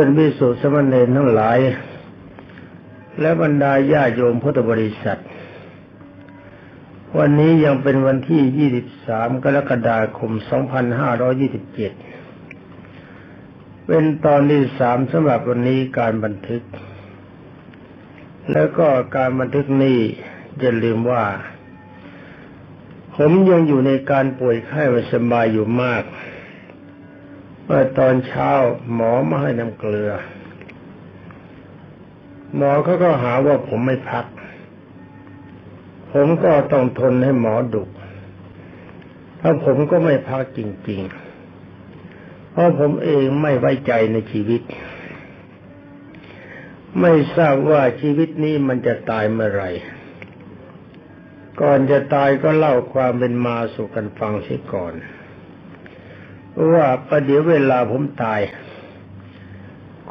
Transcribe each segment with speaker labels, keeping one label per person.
Speaker 1: พื่อนวิสุทธิสมณเณรทั้งหลาย และบรรดาญาโยมพุทธบริษัท วันนี้ยังเป็นวันที่ 23 กรกฎาคม 2527 เป็นตอนที่สามสำหรับวันนี้การบันทึก แล้วก็การบันทึกนี้อย่าลืมว่า ผมยังอยู่ในการป่วยไข้ไม่สบายอยู่มาก เมื่อตอนเช้าหมอมาให้น้ำเกลือ หมอเขาก็หาว่าผมไม่พัก ผมก็ต้องทนให้หมอดุถ้าผมก็ไม่พักจริง ๆ เพราะผมเองไม่ไว้ใจในชีวิต ไม่ทราบว่าชีวิตนี้มันจะตายเมื่อไหร่ ก่อนจะตายก็เล่าความเป็นมาสู่กันฟังเสียก่อน ว่าประเดี๋ยวเวลาผมตาย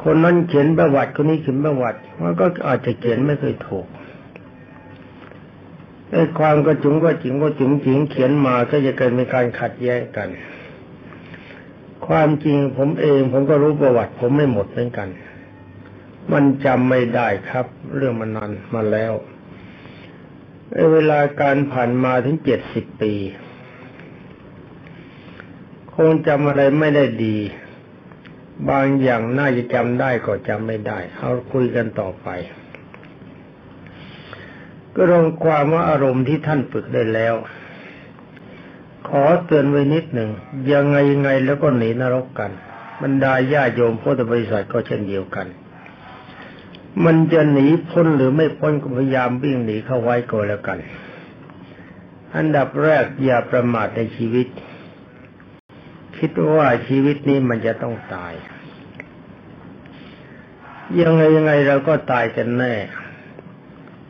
Speaker 1: คนนั้นเขียนประวัติคนนี้เขียนประวัติมันก็อาจจะเขียนไม่เคยถูกไอ้ความก็จุงก็จิงก็จุงจิงเขียนมาก็จะเกิดเป็นการขัดแย้งกัน ความจริงผมเองผมก็รู้ประวัติ ผมไม่หมดเหมือนกัน มันจำไม่ได้ครับ เรื่องมันนานมาแล้วเวลาการผ่านมาถึงเจ็ดสิบปี คงจำอะไรไม่ได้ดี บางอย่างน่าจะจำได้ก็จำไม่ได้เอาคุยกันต่อไปก็ลงความว่าอารมณ์ที่ท่านฝึกได้แล้ว ขอเตือนไว้นิดหนึ่งยังไงยังไงแล้วก็หนีนรกกันบรรดาญาโยมพุทธบริษัทก็เช่นเดียวกัน มันจะหนีพ้นหรือไม่พ้นก็พยายามวิ่งหนีเข้าไว้ก็แล้วกัน อันดับแรกอย่าประมาทในชีวิต คิดว่าชีวิตนี้มันจะต้องตาย ยังไงยังไงเราก็ตายกันแน่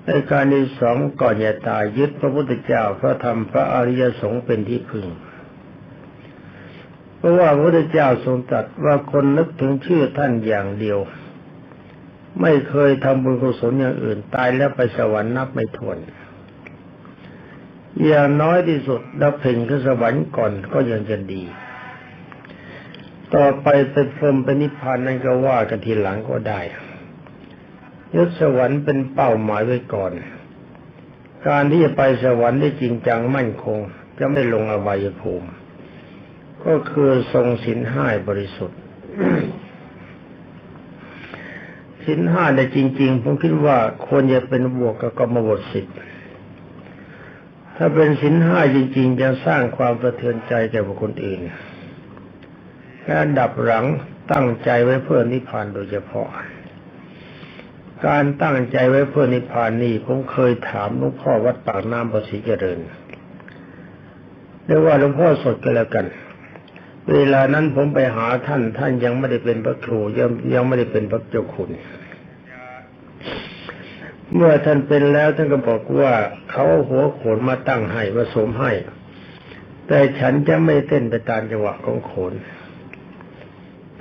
Speaker 1: ในการที่สองก่อนจะตายยึดพระพุทธเจ้าพระธรรมพระอริยสงฆ์เป็นที่พึ่ง เพราะว่าพระพุทธเจ้าทรงตรัสว่าคนนึกถึงชื่อท่านอย่างเดียว ไม่เคยทำบุญกุศลอย่างอื่น ตายแล้วไปสวรรค์นับไม่ถ้วนอย่างน้อยที่สุดดับเพ่งขึ้นสวรรค์ก่อนก็ยังจะดี ต่อไปเป็นพรมเป็นนิพพานนั่นก็ว่ากันทีหลังก็ได้ยศสวรรค์เป็นเป้าหมายไว้ก่อน การที่จะไปสวรรค์ได้จริงจังมั่นคง จะไม่ลงอบายภูมิ ก็คือทรงสินห้าบริสุทธิ์สินห้าในจริง ๆ ผมคิดว่าควรจะเป็นบวกกับกรรมบทสิทธิ์ถ้าเป็นสินห้าจริง ๆ จะสร้างความสะเทือนใจแก่บุคคลอื่น การดับหลังตั้งใจไว้เพื่อนิพพานโดยเฉพาะ การตั้งใจไว้เพื่อนิพพานนี่ผมเคยถามหลวงพ่อวัดปากน้ำประสิเจริญเรียกว่าหลวงพ่อสดก็แล้วกัน เวลานั้นผมไปหาท่าน ท่านยังไม่ได้เป็นพระครูยังยังไม่ได้เป็นพระเจ้าคุณ เมื่อท่านเป็นแล้วท่านก็บอกว่าเขาหัวโขนมาตั้งให้ผสมให้ แต่ฉันจะไม่เต้นไปตามจังหวะของโขน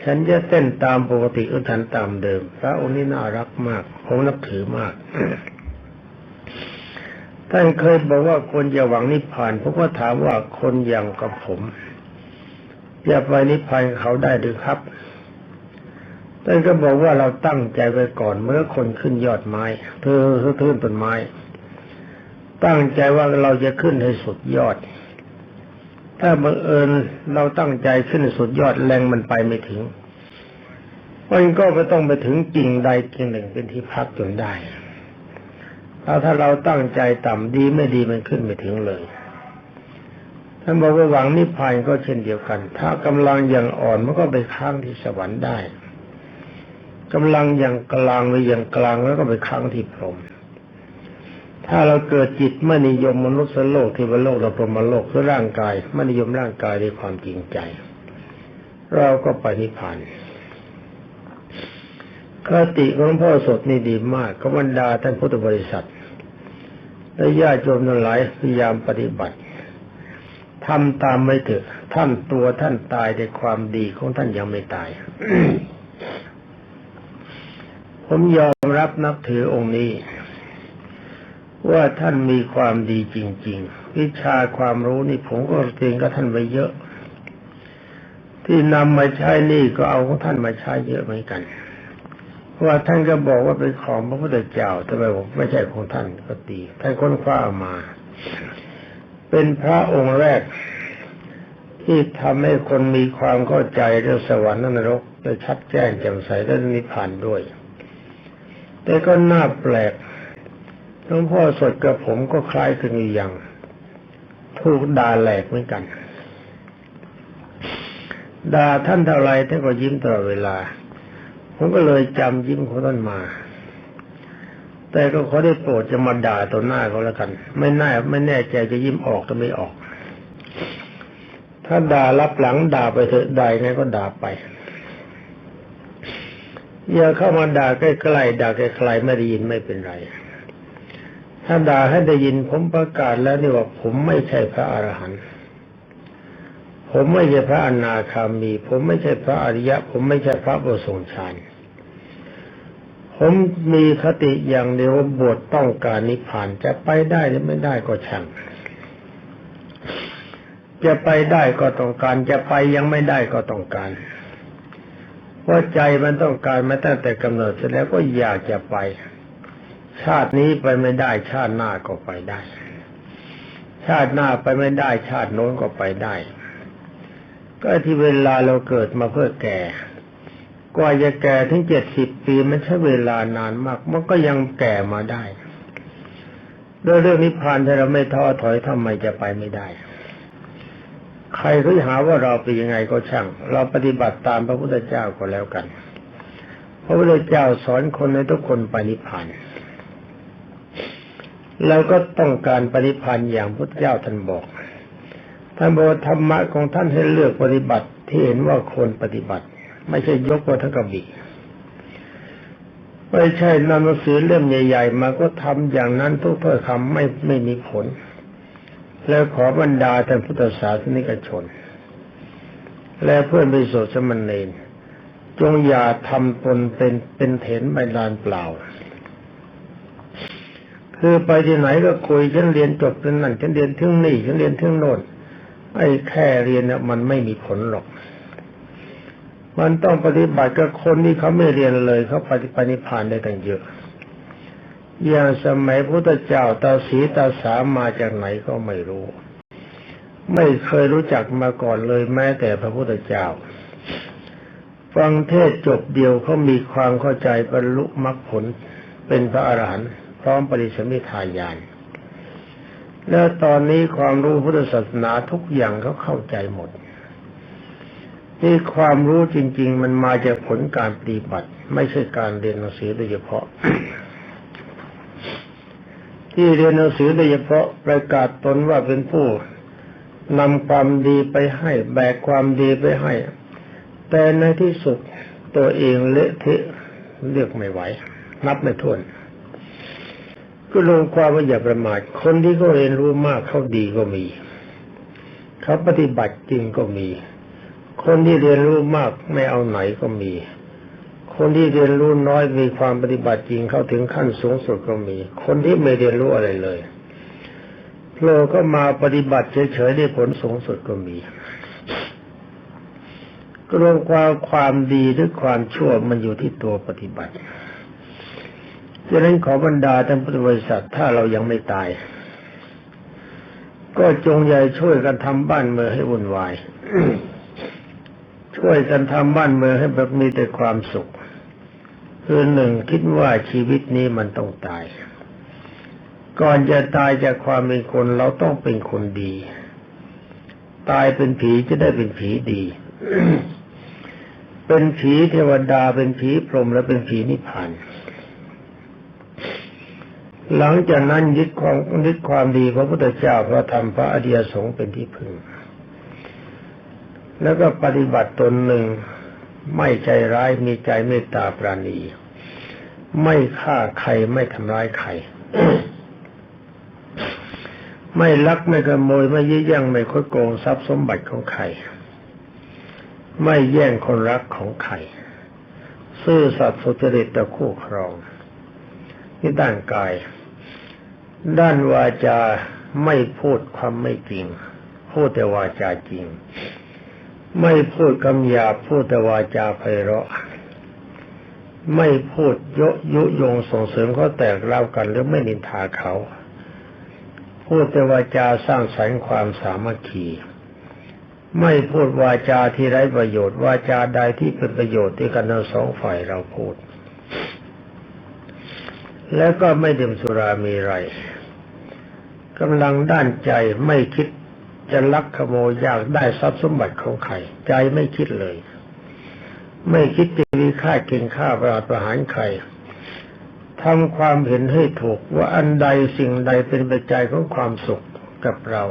Speaker 1: ฉันจะเต้นตามปกติอุทันตามเดิม พระองค์นี้น่ารักมากผมนับถือมาก ท่านเคยบอกว่าคนจะหวังนิพพานผมก็ถามว่าคนอย่างกับผมจะไปนิพพานเขาได้หรือครับท่านก็บอกว่าเราตั้งใจไว้ก่อนเมื่อคนขึ้นยอดไม้เธอทื่นต้นไม้ ตั้งใจว่าเราจะขึ้นให้สุดยอด ถ้าบังเอิญเราตั้งใจขึ้นสุดยอดแรงมันไปไม่ถึง มันก็ไม่ต้องไปถึงกิ่งใดกิ่งหนึ่งเป็นที่พักจนได้ถ้าถ้าเราตั้งใจต่ำดีไม่ดีมันขึ้นไม่ถึงเลยท่านบอกว่าหวังนิพพานก็เช่นเดียวกัน ถ้ากำลังอย่างอ่อนมันก็ไปค้างที่สวรรค์ได้กำลังอย่างกลางหรืออย่างกลางแล้วก็ไปค้างที่พรหมถ้าเราเกิดจิตไม่นิยมมนุษย์โลกเทวโลกเราพรหมโลกคือร่างกายไม่นิยมร่างกายด้วยความจริงใจ เราก็ไปนิพพาน คติของพ่อสดนี่ดีมากกบรรดาท่านพุทธบริษัทและญาติโยมทั้งหลายพยายามปฏิบัติทำตามไม่เถอะ ท่านตัวท่านตายในความดีของท่านยังไม่ตาย ผมยอมรับนับถือองค์นี้ ว่าท่านมีความดีจริง ๆ วิชาความรู้นี่ผมก็เรียนกับท่านไปเยอะ ที่นำมาใช้นี่ก็เอาของท่านมาใช้เยอะเหมือนกัน ว่าท่านก็บอกว่าเป็นของพระพุทธเจ้าทำไมผมไม่ใช่ของท่านก็ตีท่านค้นคว้ามา เป็นพระองค์แรก ที่ทำให้คนมีความเข้าใจเรื่องสวรรค์นรกได้ชัดแจ้งแจ่มใสและนิพพานด้วย แต่ก็น่าแปลกหลวงพ่อสดกับผมก็คล้ายกันอย่าง ถูกด่าแหลกเหมือนกันด่าท่านเท่าไรท่านก็ยิ้มตลอดเวลา ผมก็เลยจำยิ้มของท่านมา แต่ก็ขอได้โปรดจะมาด่าต่อหน้าเขาแล้วกัน ไม่น่าไม่แน่ใจจะยิ้มออกก็ไม่ออก ถ้าด่ารับหลังด่าไปเถอะด่าไงก็ด่าไปอย่าเข้ามาด่าใกล้ๆด่าไกลๆไม่ได้ยินไม่เป็นไร ถ้าด่าให้ได้ยินผมประกาศแล้วนี่ว่าผมไม่ใช่พระอรหันต์ผมไม่ใช่พระอนาคามี ผมไม่ใช่พระอริยะ ผมไม่ใช่พระประสงค์ฌาน ผมมีคติอย่างเดียวบวชต้องการนิพพานจะไปได้หรือไม่ได้ก็ช่างจะไปได้ก็ต้องการ จะไปยังไม่ได้ก็ต้องการว่าใจมันต้องการมาตั้งแต่กำเนิดเสร็จแล้วก็อยากจะไป ชาตินี้ไปไม่ได้ชาติหน้าก็ไปได้ ชาติหน้าไปไม่ได้ ชาติโน้นก็ไปได้ ก็ที่เวลาเราเกิดมาเพื่อแก่ กว่าจะแก่ถึงเจ็ดสิบปีมันใช้เวลานานมาก มันก็ยังแก่มาได้ด้วเรื่องนิพพานถ้าเราไม่ท้อถอยทำไมจะไปไม่ได้ ใครเขาหาว่าเราเป็นยังไงก็ช่าง เราปฏิบัติตามพระพุทธเจ้าก็แล้วกันพระพุทธเจ้าสอนคนให้ทุกคนไปนิพพานเราก็ต้องการปฏิพันธ์อย่างพุทธเจ้าท่านบอก ท่านบอกธรรมะของท่านให้เลือกปฏิบัติที่เห็นว่าควรปฏิบัติ ไม่ใช่ยกว่าทั้งกระบี่ไม่ใช่นำหนังสือเล่มใหญ่ ๆ มาก็ทำอย่างนั้นทุกถ้อคำไม่ไม่มีผล แล้วขอบรรดาท่านพุทธศาสนิกชน และเพื่อนไปโสดสมณเณรจงอย่าทำตนเป็นเป็นเถนใบลานเปล่า คือไปที่ไหนก็คุยฉันเรียนจบเป็นนั่นฉันเรียนถึงนี่ฉันเรียนถึงโน่นไอ้แค่เรียนเนี่ยมันไม่มีผลหรอก มันต้องปฏิบัติกับคนที่เขาไม่เรียนเลยเขาปฏิปนิพานได้ตั้งเยอะ อย่างสมัยพุทธเจ้าตาสีตาสามาจากไหนก็ไม่รู้ ไม่เคยรู้จักมาก่อนเลยแม้แต่พระพุทธเจ้า ฟังเทศจบเดียวเขามีความเข้าใจบรรลุมรรคผลเป็นพระอรหันต์พร้อมปริสมิทายานแล้วตอนนี้ความรู้พุทธศาสนาทุกอย่างเขาเข้าใจหมด นี่ความรู้จริง ๆ มันมาจากผลการปฏิบัติ ไม่ใช่การเรียนหนังสือโดยเฉพาะ ที่เรียนหนังสือโดยเฉพาะประกาศตนว่าเป็นผู้นำความดีไปให้ แบกความดีไปให้ แต่ในที่สุดตัวเองเละเทะเลือกไม่ไหว นับไม่ถ้วนก็ลงความว่าอย่าประมาทคนที่เขาเรียนรู้มากเขาดีก็มี เขาปฏิบัติจริงก็มี คนที่เรียนรู้มากไม่เอาไหนก็มี คนที่เรียนรู้น้อยมีความปฏิบัติจริงเข้าถึงขั้นสูงสุดก็มี คนที่ไม่เรียนรู้อะไรเลยโผล่ก็มาปฏิบัติเฉยๆได้ผลสูงสุดก็มีกรวมความความดีหรือความชั่วมันอยู่ที่ตัวปฏิบัติดังนั้นขอบรรดาท่านพุทธบริษัทถ้าเรายังไม่ตาย ก็จงใหญ่ช่วยกันทำบ้านเมืองให้วุ่นวาย ช่วยกันทำบ้านเมืองให้แบบมีแต่ความสุข คือหนึ่งคิดว่าชีวิตนี้มันต้องตาย ก่อนจะตายจากความเป็นคนเราต้องเป็นคนดี ตายเป็นผีจะได้เป็นผีดี เป็นผีเทวดาเป็นผีพรหมและเป็นผีนิพพานหลังจากนั้นยึดความยึดความดีพระพุทธเจ้าพระธรรมพระอริยสงฆ์เป็นที่พึ่ง แล้วก็ปฏิบัติตนหนึ่ง ไม่ใจร้ายมีใจเมตตาปราณี ไม่ฆ่าใครไม่ทำร้ายใคร ไม่ลักไม่ขโมยไม่ยื้อแย่งไม่คดโกงทรัพย์สมบัติของใคร ไม่แย่งคนรักของใคร ซื่อสัตย์สุจริตต่อคู่ครองนี่ด้านกาย ด้านวาจาไม่พูดความไม่จริง พูดแต่วาจาจริง ไม่พูดคำหยาบพูดแต่วาจาไพเราะ ไม่พูดยะยุยงส่งเสริมเขาแตกเล่ากัน หรือไม่นินทาเขา พูดแต่วาจาสร้างสรรค์ความสามัคคีไม่พูดวาจาที่ไร้ประโยชน์วาจาใดที่เป็นประโยชน์ที่กันทั้งสองฝ่ายเราพูด แล้วก็ไม่ดื่มสุรามีไรกำลังด้านใจไม่คิด จะลักขโมยอยากได้ทรัพย์สมบัติของใคร ใจไม่คิดเลย ไม่คิดจะมีค่ากินข้าประหารประหารใครทำความเห็นให้ถูกว่าอันใดสิ่งใดเป็นปัจจัยของความสุขกับเรา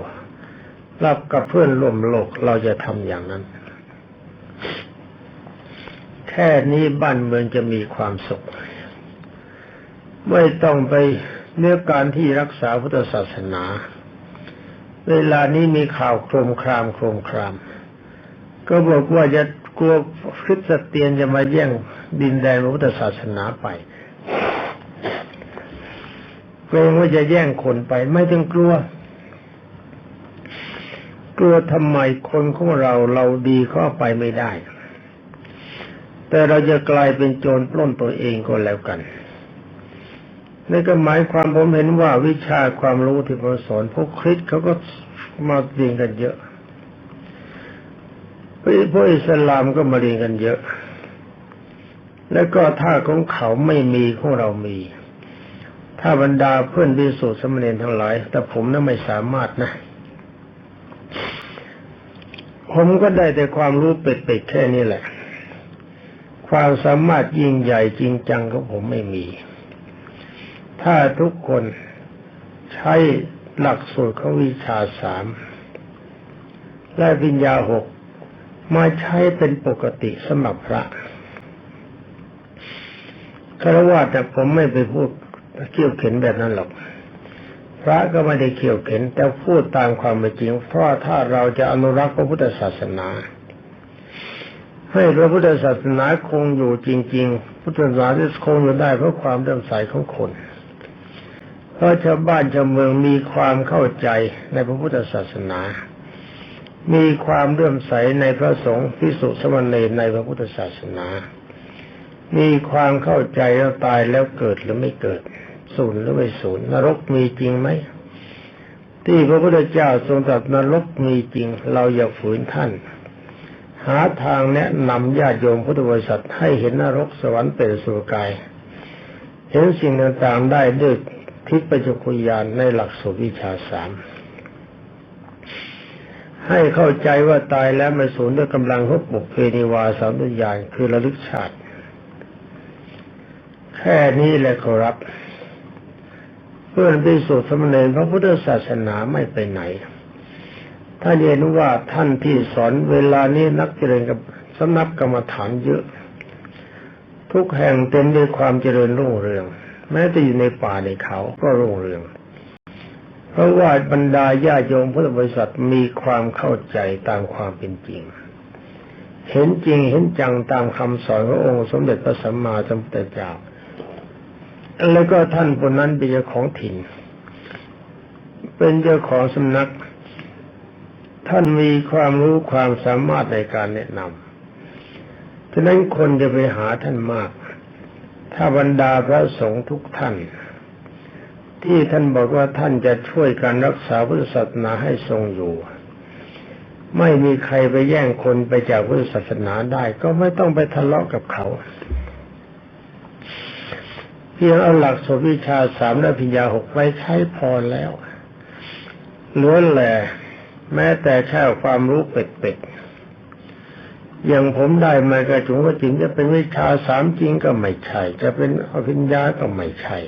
Speaker 1: รับกับเพื่อนร่วมโลกเราจะทำอย่างนั้น แค่นี้บ้านเมืองจะมีความสุข ไม่ต้องไปเนื้อการที่รักษาพุทธศาสนา เวลานี้มีข่าวโครมครามโครมคราม ก็บอกว่าจะกลัวคริสเตียนจะมาแย่งดินแดนพระพุทธศาสนาไปเกรงว่าจะแย่งคนไปไม่ต้องกลัว กลัวทำไมคนของเราเราดีเข้าไปไม่ได้ แต่เราจะกลายเป็นโจรปล้นตัวเองก็แล้วกัน นี่ก็หมายความผมเห็นว่าวิชาความรู้ที่ผมสอนพวกคริสเขาก็มาเรียนกันเยอะพวกอิสลามก็มาเรียนกันเยอะ แล้วก็ถ้าของเขาไม่มีของเรามี ถ้าบรรดาเพื่อนวิสุทธิสมณีทั้งหลาย แต่ผมนั้นไม่สามารถนะ ผมก็ได้แต่ความรู้เป็ดๆแค่นี้แหละ ความสามารถยิ่งใหญ่จริงจังของผมไม่มี ถ้าทุกคนใช้หลักสูตรของวิชาสามและวิญญาหกมาใช้เป็นปกติสำหรับพระคารวะแต่ผมไม่ไปพูดเขี่ยวเข็นแบบนั้นหรอก พระก็ไม่ได้เขี่ยวเข็น แต่พูดตามความเป็นจริง เพราะถ้าเราจะอนุรักษ์พระพุทธศาสนา ให้พระพุทธศาสนาคงอยู่จริง ๆ พุทธศาสนาจะคงอยู่ได้เพราะความเริ่มใสของคน เพราะชาวบ้านชาวเมืองมีความเข้าใจในพระพุทธศาสนา มีความเลื่อมใสในพระสงฆ์พิสุสมณีในพระพุทธศาสนา มีความเข้าใจแล้วตายแล้วเกิดหรือไม่เกิดสูญหรือไม่สูญนรกมีจริงไหมที่พระพุทธเจ้าทรงตรัสนรกมีจริง เราอย่าฝืนท่าน หาทางแนะนำญาติโยมพุทธบริษัทให้เห็นนรกสวรรค์เป็นสุกาย เห็นสิ่งต่างๆได้ด้วย ทิพยคุยานในหลักสูตรวิชาสามให้เข้าใจว่าตายแล้วไม่สูญด้วยกำลังของปุกเพนิวาสามวิญญาณคือระลึกชาติ แค่นี้แหละครับ เพื่อนพิสูจน์สมณีพระพุทธศาสนาไม่ไปไหน ถ้าเห็นว่าท่านที่สอนเวลานี้นักเจริญกับสำนักกรรมฐานเยอะ ทุกแห่งเต็มด้วยความเจริญรุ่งเรือง แม้จะอยู่ในป่าในเขาก็รุ่งเรือง เพราะว่าบรรดาญาโยมพุทธบริษัทมีความเข้าใจตามความเป็นจริง เห็นจริงเห็นจังตามคำสอนขององค์สมเด็จพระสัมมาสัมพุทธเจ้าแล้วก็ท่านคนนั้นเป็นเจ้าของถิ่น เป็นเจ้าของสำนัก ท่านมีความรู้ความสามารถในการแนะนำฉะนั้นคนจะไปหาท่านมาก ถ้าบรรดาพระสงฆ์ทุกท่าน ที่ท่านบอกว่าท่านจะช่วยการรักษาพุทธศาสนาให้ทรงอยู่ ไม่มีใครไปแย่งคนไปจากพุทธศาสนาได้ ก็ไม่ต้องไปทะเลาะกับเขาเพียงเอาหลักสวิชาสามและพิญญาหกไว้ใช้พอแล้วล้วนแหละแม้แต่แค่ความรู้เป็ดๆ อย่างผมได้มากระจุงก็จริงจะเป็นวิชาสามจริงก็ไม่ใช่จะเป็นอภิญญาก็ไม่ใช่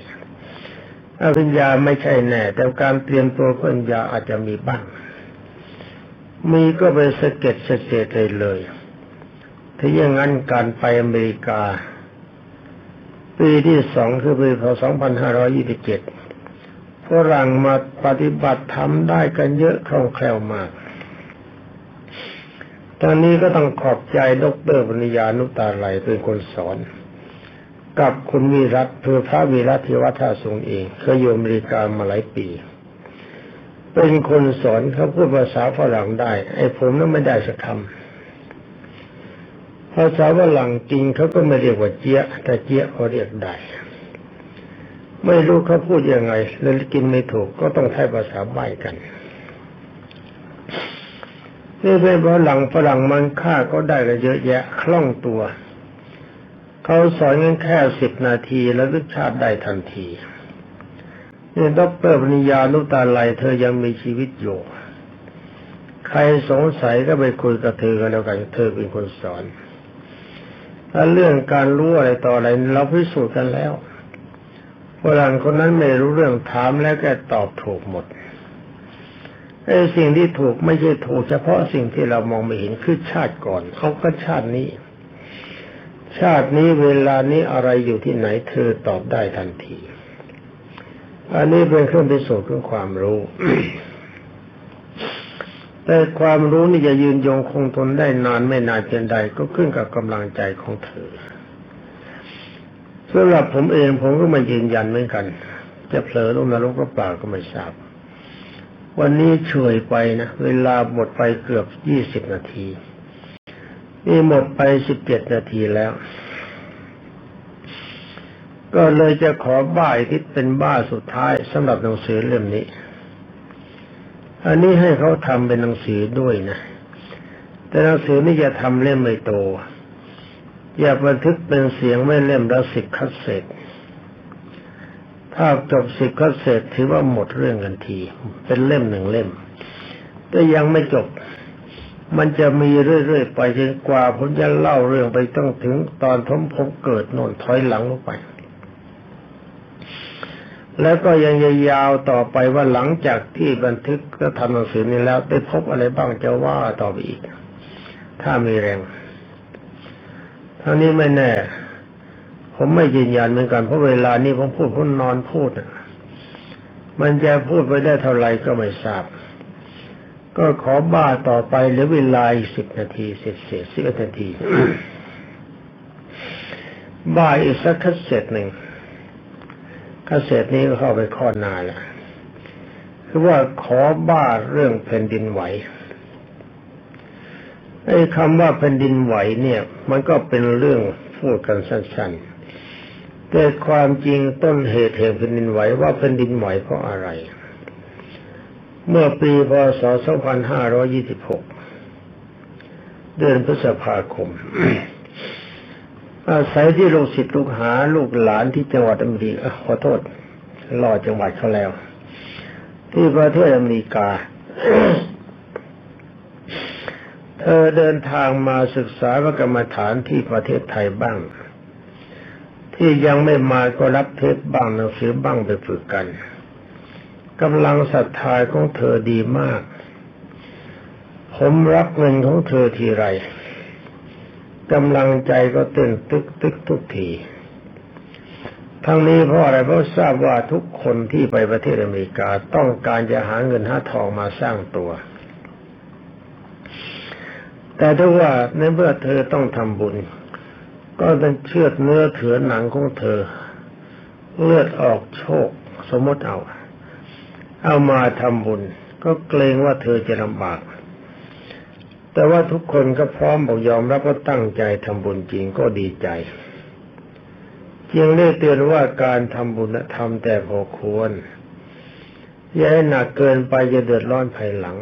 Speaker 1: อภิญญาไม่ใช่แน่ แต่การเตรียมตัวปัญญาอาจจะมีบ้าง มีก็ไปสเก็ตสเก็ตเลยเลยถ้าอย่างนั้นการไปอเมริกา ปีที่สองคือปีพศ2527ฝรั่งมาปฏิบัติธรรมได้กันเยอะคล่องแคล่วมาก ตอนนี้ก็ต้องขอบใจดรปริญญานุตาไหลเป็นคนสอน กับคุณวีรัตเพื่อพระวีรัตทิวัฒน์ทรงเองเคยอยู่อเมริกามาหลายปี เป็นคนสอนเขาพูดภาษาฝรั่งได้ ไอ้ผมนั้นไม่ได้สักคำภาษาฝรั่งจริงเขาก็ไม่เรียกว่าเจี๊ยะแต่เจี๊ยะเขาเรียกได้ไม่รู้เขาพูดยังไงแล้วกินไม่ถูกก็ต้องใช้ภาษาใบ้กัน นี่เป็นฝรั่งฝรั่งมันฆ่าก็ได้กันเยอะแยะคล่องตัว เขาสอนกันแค่สิบนาทีแล้วรึกชาติได้ทันทีนี่ดรปริญญานุตาไลเธอยังมีชีวิตอยู่ ใครสงสัยก็ไปคุยกับเธอกันแล้วกันเธอเป็นคนสอนถ้าเรื่องการรู้อะไรต่ออะไรเราพิสูจน์กันแล้วฝรั่งคนนั้นไม่รู้เรื่องถามแล้วแกตอบถูกหมด สิ่งที่ถูกไม่ใช่ถูกเฉพาะสิ่งที่เรามองไม่เห็นคือชาติก่อนเขาก็ชาตินี้ ชาตินี้เวลานี้อะไรอยู่ที่ไหนเธอตอบได้ทันที อันนี้เป็นเครื่องพิสูจน์ของความรู้แต่ความรู้นี่จะยืนยงคงทนได้นานไม่นานเพียงใดก็ขึ้นกับกำลังใจของเธอสำหรับผมเองผมก็มายืนยันเหมือนกัน จะเผลอลงนรกก็เปล่าก็ไม่ทราบ วันนี้ช่วยไปนะ เวลาหมดไปเกือบยี่สิบนาที นี่หมดไปสิบเจ็ดนาทีแล้ว ก็เลยจะขอบ้าที่เป็นบ้าสุดท้ายสำหรับหนังสือเล่มนี้ อันนี้ให้เขาทำเป็นหนังสือด้วยนะ แต่หนังสือนี่จะทำเล่มไม่โต อย่าบันทึกเป็นเสียงไม่เล่มละสิบคัสเซ็ต ถ้าจบสิบคัสเซ็ตถือว่าหมดเรื่องกันที เป็นเล่มหนึ่งเล่มแต่ยังไม่จบ มันจะมีเรื่อยๆไปจนกว่าผมจะเล่าเรื่องไปต้องถึงตอนทมผมเกิดโน่นถอยหลังลงไป แล้วก็ยังยาวต่อไปว่าหลังจากที่บันทึกก็ทำหนังสือนี้แล้วได้พบอะไรบ้างจะว่าต่อไปอีก ถ้ามีแรงเทั้งนี้ไม่แน่ ผมไม่ยืนยันเหมือนกันเพราะเวลานี้ผมพูดผมนอนพูดมันจะพูดไปได้เท่าไหร่ก็ไม่ทราบ ก็ขอบ้าต่อไปเหลือเวลาอีกสิบนาทีเสร็จเสร็จสิบนาที บ้าอีกสักคัสเซ็ตหนึ่งคัสเซ็ตนี้ก็เข้าไปข้อนาแล้วคือว่าขอบ้าเรื่องแผ่นดินไหวไอ้คำว่าแผ่นดินไหวเนี่ย มันก็เป็นเรื่องพูดกันสั้นๆ แต่ความจริงต้นเหตุแห่งแผ่นดินไหวว่าแผ่นดินไหวเพราะอะไร เมื่อปีพศ 2526 เดือนพฤษภาคม อาศัยที่ลูกศิษย์ลูกหาลูกหลานที่จังหวัดอเมริกาขอโทษรอจังหวัดเขาแล้ว ที่ประเทศอเมริกา เธอเดินทางมาศึกษาพระกรรมฐานที่ประเทศไทยบ้าง ที่ยังไม่มาก็รับเทปบ้างหนังสือบ้างไปฝึกกันกำลังศรัทธาของเธอดีมาก ผมรับเงินของเธอทีไรกำลังใจก็เต้นตึกตึกทุกที ทั้งนี้เพราะอะไรเพราะทราบว่าทุกคนที่ไปประเทศอเมริกาต้องการจะหาเงินหาทองมาสร้างตัว แต่ถ้าว่าในเมื่อเธอต้องทำบุญ ก็ต้องเชือดเนื้อเถือหนังของเธอ เลือดออกโชค สมมติเอา เอามาทำบุญ ก็เกรงว่าเธอจะลำบาก แต่ว่าทุกคนก็พร้อมบอกยอมรับว่าตั้งใจทำบุญจริงก็ดีใจจึงได้เตือนว่าการทำบุญทำแต่พอควร อย่าให้หนักเกินไปจะเดือดร้อนภายหลัง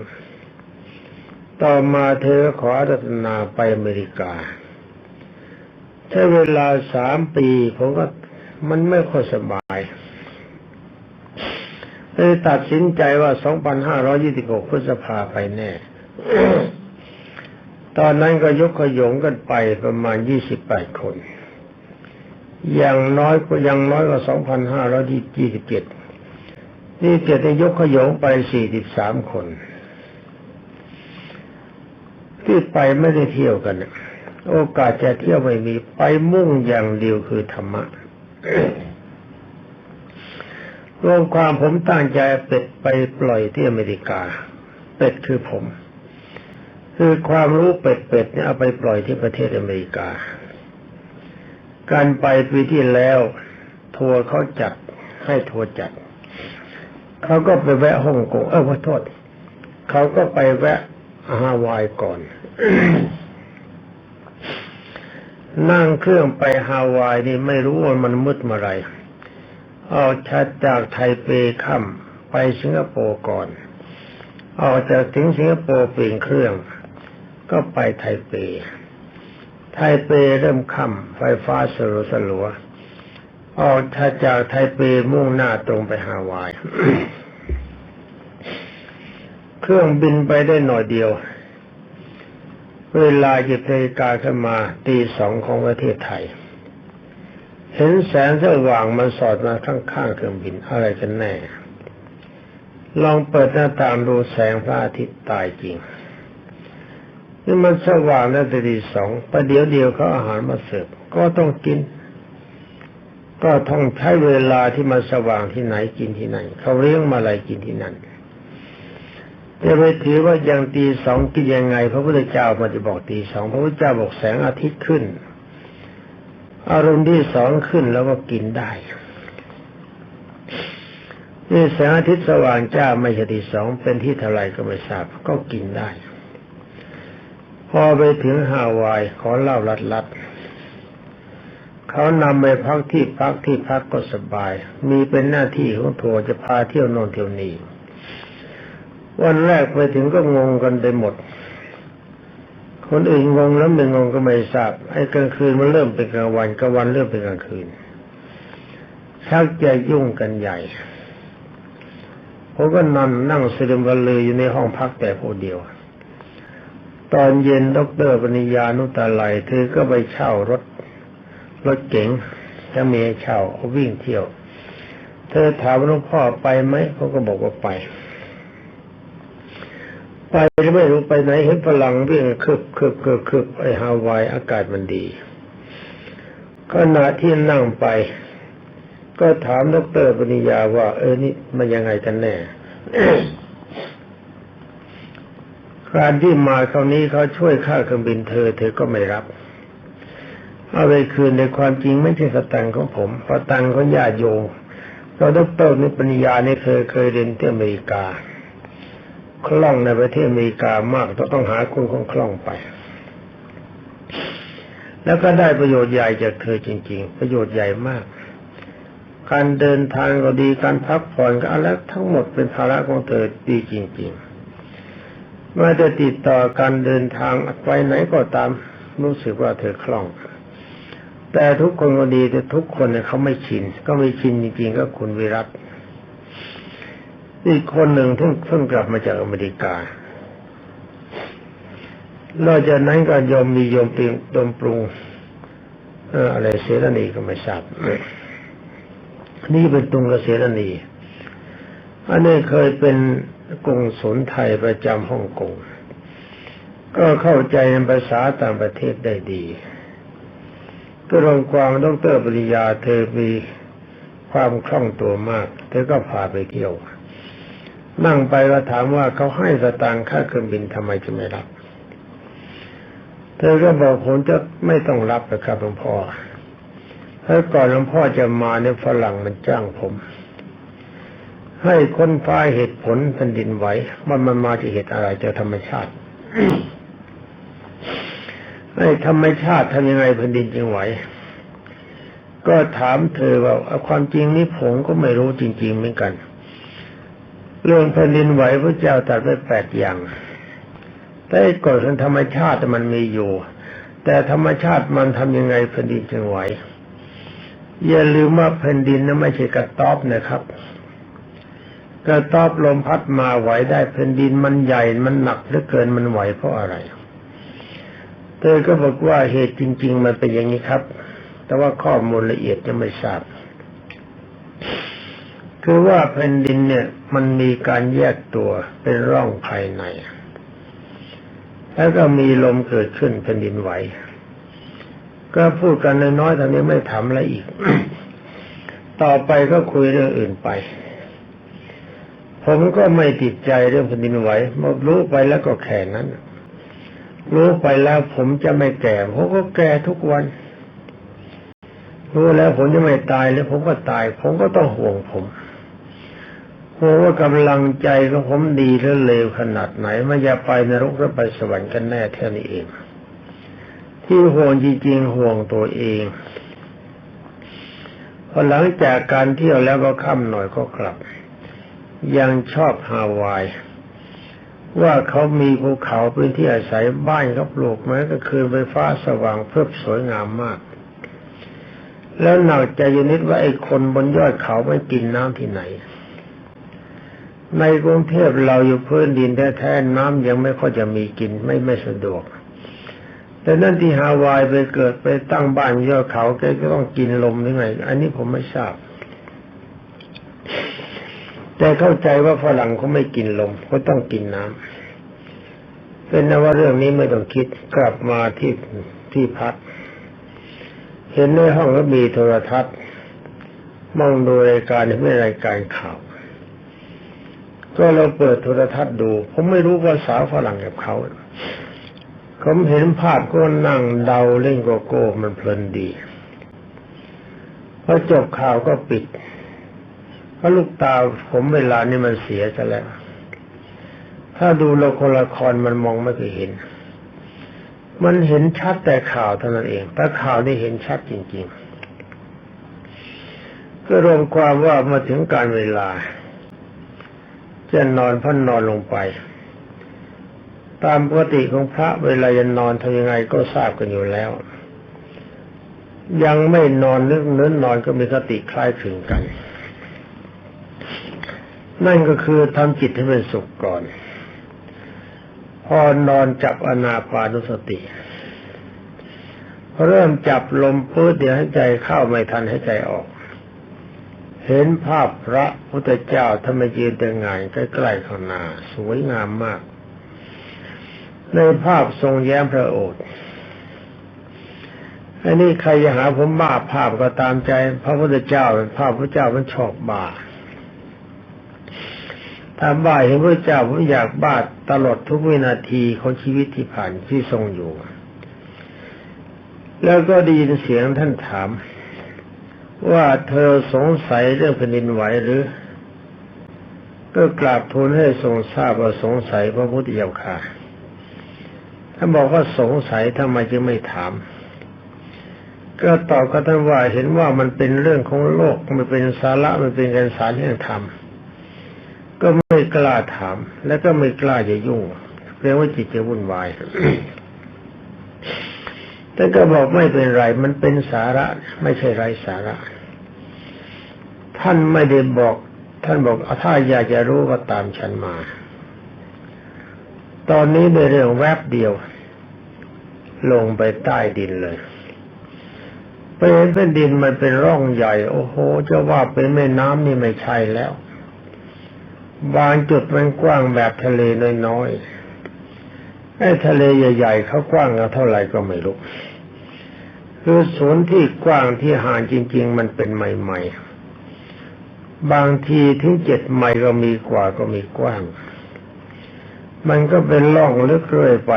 Speaker 1: ต่อมาเธอขอรัตนาไปอเมริกา ใช้เวลาสามปีผมก็มันไม่ค่อยสบายเลยตัดสินใจว่า 2526 พฤษภาไปแน่ ตอนนั้นก็ยกขยงกันไปประมาณ 28 คน อย่างน้อยก็ยังน้อยกว่า 2,527 นี่เกิดได้ยกขยงไป 43 คน ที่ไปไม่ได้เที่ยวกัน โอกาสจะเที่ยวไม่มีไปมุ่งอย่างเดียวคือธรรมะรวมความผมตั้งใจเป็ดไปปล่อยที่อเมริกา เป็ดคือผม คือความรู้เป็ดเป็ดเนี่ยเอาไปปล่อยที่ประเทศอเมริกา การไปปีที่แล้วทัวร์เขาจัดให้ทัวร์จัดเขาก็ไปแวะฮ่องกงเออขอโทษเขาก็ไปแวะฮาวายก่อน นั่งเครื่องไปฮาวายนี่ไม่รู้ว่ามันมืดเมื่อไรออกชัดจากไทเปค่ำไปสิงคโปร์ก่อนออกจากถึงสิงคโปร์เปลี่ยนเครื่อง ก็ไปไทเป ไทเปเริ่มค่ำไฟฟ้าสลัวสลัวออกจากไทเปมุ่งหน้าตรงไปฮาวาย เครื่องบินไปได้หน่อยเดียว เวลาหยิบนาฬิกาขึ้นมาตีสองของประเทศไทย เห็นแสงสว่างมันสอดมาข้างๆเครื่องบินอะไรกันแน่ ลองเปิดหน้าต่างดูแสงพระอาทิตย์ตายจริงนี่มันสว่างตั้งแต่ตีสองประเดี๋ยวเดียวเขาอาหารมาเสิร์ฟก็ต้องกิน ก็ต้องใช้เวลาที่มันสว่างที่ไหนกินที่ไหนเขาเลี้ยงมาอะไรกินที่นั่น จะไปถือว่ายังตีสองกินยังไง พระพุทธเจ้ามาจะบอกตีสองพระพุทธเจ้าบอกแสงอาทิตย์ขึ้น อารมณ์ที่สองขึ้นแล้วก็กินได้นี่แสงอาทิตย์สว่างจ้าไม่ใช่ที่สองเป็นที่เท่าไรก็ไม่ทราบก็กินได้ พอไปถึงฮาวายขอเล่าลัดลัดเขานำไปพักที่พักที่พักก็สบาย มีเป็นหน้าที่ของทัวร์จะพาเที่ยวโน่นเที่ยวนี้ วันแรกไปถึงก็งงกันไปหมด คนอื่นงงแล้วไม่งงก็ไม่ทราบไอ้กลางคืนมันเริ่มเป็นกลางวันกลางวันเริ่มเป็นกลางคืนชักจะยุ่งกันใหญ่ผมก็นอนนั่งสดมวันเลยอยู่ในห้องพักแต่ผู้เดียว ตอนเย็นดรปณิยานุตาไลเธอก็ไปเช่ารถ รถเก๋งจะมีเช่าเขาวิ่งเที่ยว เธอถามหลวงพ่อไปไหมเขาก็บอกว่าไป ไปไม่รู้ไปไหนเห็นพลังวิ่งคึบคึบคึบคึบไอฮาวายอากาศมันดีขณะที่นั่งไป ก็ถามดรปริยาว่า เออนี่มันยังไงกันแน่การที่มาคราวนี้เขาช่วยค่าเครื่องบินเธอ เธอก็ไม่รับ เอาไปคืนในความจริงไม่ใช่สตังค์ของผมเพราะตังค์ของญาติโยมเราดรนิปริยาเนี่ยเคยเคยเรียนที่อเมริกา คล่องในประเทศอเมริกามากต้องหาคนของคล่องไป แล้วก็ได้ประโยชน์ใหญ่จากเธอจริง ๆ ประโยชน์ใหญ่มาก การเดินทางก็ดีการพักผ่อนก็อะไรทั้งหมดเป็นภาระของเธอดีจริง ๆ เมื่อจะติดต่อการเดินทางไปไหนก็ตามรู้สึกว่าเธอคล่องแต่ทุกคนก็ดีแต่ทุกคนเนี่ยเขาไม่ชิน ก็ไม่ชินจริงๆก็คุณวิรัต อีกคนหนึ่งที่งเพิ่งกลับมาจากอเมริกานอกจากนั้นก็ยอมมียมเปลี่ยนดมปรุงอะไรเสรณีก็ไม่ทราบนี่เป็นตุงกเสรณีอันนี้เคยเป็นกงสนไทยประจำฮ่องกงก็เข้าใจในภาษาต่างประเทศได้ดีก็รองกวางดรปริยาเธอมีความคล่องตัวมาก เธอก็พาไปเที่ยว นั่งไปก็ถามว่าเขาให้สตางค์ค่าเครื่องบินทำไมจะไม่รับ เธอก็บอกผมจะไม่ต้องรับนะครับหลวงพ่อเพราก่อนหลวงพ่อจะมาเนี่ยฝรั่งมันจ้างผม ให้ค้นฟ้าเหตุผลแผ่นดินไหวว่ามันมาจากเหตุอะไรจากธรรมชาติให้ธรรมชาติทำยังไงแผ่นดินจึงไหว ก็ถามเธอว่าความจริงนี้ผมก็ไม่รู้จริง ๆ เหมือนกัน เรื่องแผ่นดินไหวพระเจ้าตรัสไว้แปดอย่าง แต่กฎของธรรมชาติมันมีอยู่ แต่ธรรมชาติมันทำยังไงแผ่นดินจึงไหวอย่าลืมว่าแผ่นดินนั้นไม่ใช่กระต๊อบนะครับ กระต๊อบลมพัดมาไหวได้แผ่นดินมันใหญ่มันหนักเหลือเกินมันไหวเพราะอะไรเธอก็บอกว่าเหตุจริง ๆ มันเป็นอย่างนี้ครับ แต่ว่าข้อมูลละเอียดยังไม่ทราบ คือว่าแผ่นดินเนี่ยมันมีการแยกตัวเป็นร่องภายใน แล้วก็มีลมเกิดขึ้นแผ่นดินไหว ก็พูดกันน้อยๆตอนนี้ไม่ถามอะไรอีก ต่อไปก็คุยเรื่องอื่นไป ผมก็ไม่ติดใจเรื่องแผ่นดินไหวมรู้ไปแล้วก็แค่นั้น รู้ไปแล้วผมจะไม่แก่ผมก็แก่ทุกวันรู้แล้วผมจะไม่ตายแล้วผมก็ตาย ผมก็ต้องห่วงผม โอ้ว่ากำลังใจของผมดีหรือเลวขนาดไหนม่อยากไปนรกหรือไปสวรรค์กันแน่แค่นี้เอง ที่ห่วงจริงๆห่วงตัวเองพอหลังจากการเที่ยวแล้วก็ค่ำหน่อยก็กลับ ยังชอบฮาวาย ว่าเขามีภูเขาเป็นที่อาศัยบ้านเขาปลูกไม้ก็คืนไฟฟ้าสว่างเพิ่มสวยงามมากแล้วหนักใจยนิดว่าไอ้คนบนยอดเขาไม่กินน้ำที่ไหน ในกรุงเทพเราอยู่พื้นดินแท้ๆน้ำยังไม่ค่อยจะมีกินไม่ไม่สะดวก แต่นั่นที่ฮาวายไปเกิดไปตั้งบ้านยอดเขาแกก็ต้องกินลมหรือไง อันนี้ผมไม่ทราบ แต่เข้าใจว่าฝรั่งเขาไม่กินลมเขาต้องกินน้ำเป็นนว่าเรื่องนี้ไม่ต้องคิดกลับมาที่ที่พักเห็นในห้องก็มีโทรทัศน์มองดูรายการไม่รายการข่าว ก็เราเปิดโทรทัศน์ดู ผมไม่รู้ภาษาฝรั่งกับเขาผมเห็นภาพก็นั่งเดาเล่นโกโก้มันเพลินดีพอจบข่าวก็ปิดเพราะลูกตาผมเวลานี้มันเสียซะแล้ว ถ้าดูละครละครมันมองไม่เคยเห็น มันเห็นชัดแต่ข่าวเท่านั้นเอง แต่ข่าวนี่เห็นชัดจริง ๆ ก็รวมความว่ามาถึงการเวลา จะนอนพันนอนลงไป ตามปกติของพระเวลาจะนอนทำยังไงก็ทราบกันอยู่แล้ว ยังไม่นอนนึกเนื้นนอนก็มีสติคล้ายคลึงกัน นั่นก็คือทำจิตให้เป็นสุขก่อน พอนอนจับอนาปานุสติเริ่มจับลมปื้ดเดี๋ยวให้ใจเข้าไม่ทันให้ใจออก เห็นภาพพระพุทธเจ้าทำไมยืนแต่งงานใกล้ๆข้างหน้าสวยงามมาก ในภาพทรงแย้มพระโอษฐ์อันนี้ใครจะหาผมบ้าภาพก็ตามใจ พระพุทธเจ้าเป็นภาพพระเจ้ามันชอบบ้าถ้าบ้าเห็นพระเจ้าผมอยากบ้าตลอดทุกวินาทีของชีวิตที่ผ่านที่ทรงอยู่ แล้วก็ได้ยินเสียงท่านถาม ว่าเธอสงสัยเรื่องแผ่นดินไหวหรือ ก็กราบทูลให้ทรงทราบว่าสงสัยพระพุทธเจ้าค่ะท่านบอกว่าสงสัยทำไมจึงไม่ถาม ก็ตอบกับท่านว่าเห็นว่ามันเป็นเรื่องของโลกมันเป็นสาระมันเป็นการสารแห่งธรรมก็ไม่กล้าถาม และก็ไม่กล้าจะยุ่งเรียกว่าจิตจะวุ่นวาย แต่ก็บอกไม่เป็นไร มันเป็นสาระ ไม่ใช่ไรสาระ ท่านไม่ได้บอก ท่านบอกถ้าอยากจะรู้ก็ตามฉันมา ตอนนี้ในเรื่องแวบเดียว ลงไปใต้ดินเลยไปเห็นเป็นดินมันเป็นร่องใหญ่ โอ้โห จะว่าเป็นแม่น้ำนี่ไม่ใช่แล้ว บางจุดมันกว้างแบบทะเลน้อยๆไอ้ทะเลใหญ่ๆเขากว้างเท่าไหร่ก็ไม่รู้ คือศูนย์ที่กว้างที่ห่างจริง ๆ มันเป็นใหม่ ๆ บางทีถึงเจ็ดไมล์ก็มีกว่าก็มีกว้าง มันก็เป็นล่องลึกเรื่อยไป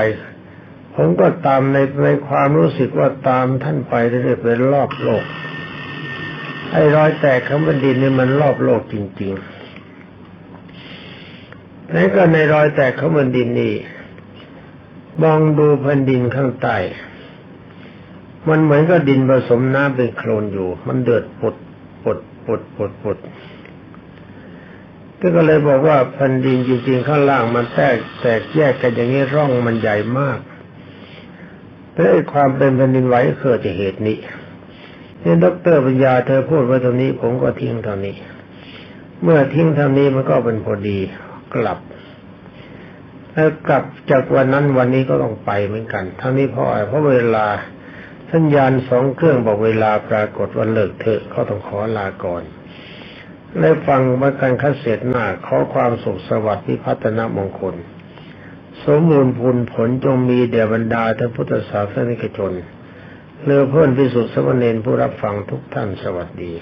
Speaker 1: ผมก็ตามในในความรู้สึกว่าตามท่านไปเรื่อยๆเป็นรอบโลก ไอ้รอยแตกของแผ่นดินนี่มันรอบโลกจริง ๆแล้วก็ในรอยแตกของแผ่นดินนี่มองดูแผ่นดินข้างใต้ มันเหมือนกับดินผสมน้ำเป็นโคลนอยู่ มันเดือดปดปดปดปดปดก็เลยบอกว่าแผ่นดินจริงๆข้างล่างมันแตกแตกแยกกันอย่างนี้ร่องมันใหญ่มากแต่ความเป็นแผ่นดินไหวเกิดจากเหตุนี้นี่ดรปัญญาเธอพูดไว้ตรงนี้ ผมก็ทิ้งเท่านี้ เมื่อทิ้งเท่านี้มันก็เป็นพอดีกลับแล้วกลับจากวันนั้นวันนี้ก็ต้องไปเหมือนกัน ทั้งนี้เพราะอะไรเพราะเวลา สัญญาณสองเครื่องบอกเวลาปรากฏว่าเลิกเถอะเขาต้องขอลาก่อนได้ฟังมาการคัดเสร็จหน้าขอความสุขสวัสดิ์พิพัฒนมงคล สมบูรณ์ผลผลจงมีเด่บรรดาท่านพุทธศาสนิกชนเลือเพื่อนพิสุทธิ์สมณเณรผู้รับฟังทุกท่านสวัสดี